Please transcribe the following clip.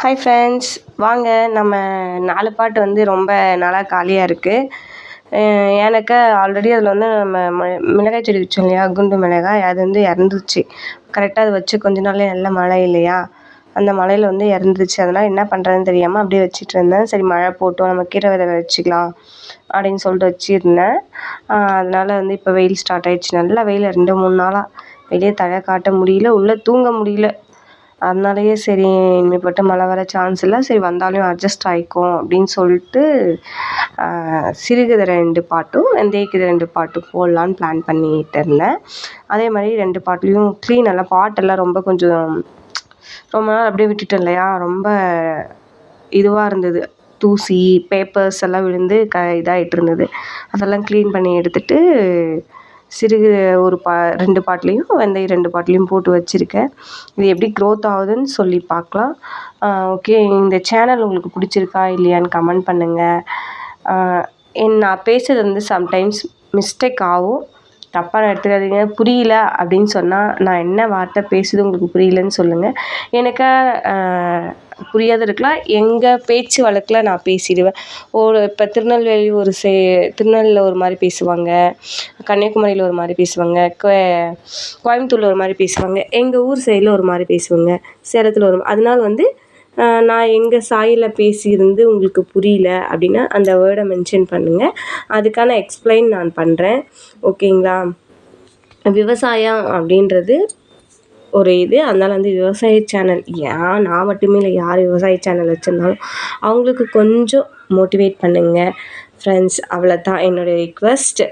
Hi friends வாங்க நம்ம நாலு பாட்டு வந்து ரொம்ப நாளாக காலியாக இருக்குது எனக்கு ஆல்ரெடி அதில் வந்து நம்ம ம மிளகாய் செடி வச்சோம் இல்லையா? குண்டு மிளகாய். அது வந்து இறந்துருச்சு. கரெக்டாக அது வச்சு கொஞ்ச நாளே நல்ல மழை இல்லையா? அந்த மழையில் வந்து இறந்துருச்சு. அதனால் என்ன பண்ணுறதுன்னு தெரியாமல் அப்படியே வச்சுட்டு இருந்தேன். சரி மழை போட்டோம். நம்ம கீரை விதை வச்சுக்கலாம் அப்படின்னு சொல்லிட்டு வச்சுருந்தேன். அதனால் வந்து இப்போ வெயில் ஸ்டார்ட் ஆயிடுச்சு. நல்லா வெயில் ரெண்டு மூணு நாளாக வெளியே தலை காட்ட முடியல உள்ளே தூங்க முடியல. அதனாலயே சரி இனிமேப்பட்டு மழை வர சான்ஸ் இல்லை. சரி வந்தாலும் அட்ஜஸ்ட் ஆகிக்கும் அப்படின்னு சொல்லிட்டு சிறுகதை ரெண்டு பாட்டும் வெந்தயக்கீரை ரெண்டு பாட்டும் போடலான்னு பிளான் பண்ணிட்டு இருந்தேன். அதே மாதிரி ரெண்டு பாட்டுலேயும் க்ளீன் எல்லாம் பாட்டெல்லாம் ரொம்ப கொஞ்சம் ரொம்ப நாள் அப்படியே விட்டுட்டேன் இல்லையா? ரொம்ப இதுவாக இருந்தது. தூசி பேப்பர்ஸ் எல்லாம் விழுந்து க இதாகிட்டு இருந்தது. அதெல்லாம் க்ளீன் பண்ணி எடுத்துட்டு சிறுகு ஒரு பா ரெண்டு பாட்லேயும் வெந்தயம் ரெண்டு பாட்லேயும் போட்டு வச்சுருக்கேன். இது எப்படி க்ரோத் ஆகுதுன்னு சொல்லி பார்க்கலாம். ஓகே இந்த சேனல் உங்களுக்கு பிடிச்சிருக்கா இல்லையான்னு கமெண்ட் பண்ணுங்கள் என் நான் பேசுகிறது வந்து சம்டைம்ஸ் மிஸ்டேக் ஆகும். தப்பாக எடுத்துக்காதீங்க புரியல அப்படின்னு சொன்னால் நான் என்ன வார்த்தை பேசுது உங்களுக்கு புரியலன்னு சொல்லுங்கள் எனக்கு புரியாத இருக்கலாம். எங்கள் பேச்சு வழக்கில் நான் பேசிடுவேன். ஒரு இப்போ திருநெல்வேலி ஒரு சே திருநெல்வேலியில் ஒரு மாதிரி பேசுவாங்க. கன்னியாகுமரியில் ஒரு மாதிரி பேசுவாங்க. கோ கோயம்புத்தூரில் ஒரு மாதிரி பேசுவாங்க. எங்கள் ஊர் சைடில் ஒரு மாதிரி பேசுவாங்க. சேலத்தில் ஒரு அதனால் வந்து நான் எங்கள் சாயில் பேசியிருந்து உங்களுக்கு புரியல அப்படின்னா அந்த வேர்டை மென்ஷன் பண்ணுங்கள் அதுக்கான எக்ஸ்பிளைன் நான் பண்ணுறேன் ஓகேங்களா விவசாயம் அப்படின்றது ஒரு இது. அதனால் வந்து விவசாய சேனல் ஏன் நான் மட்டுமே இல்லை யார் விவசாய சேனல் வச்சுருந்தாலும் அவங்களுக்கு கொஞ்சம் மோட்டிவேட் பண்ணுங்கள் ஃப்ரெண்ட்ஸ் அவ்வளோ தான் என்னுடைய ரிக்வெஸ்ட்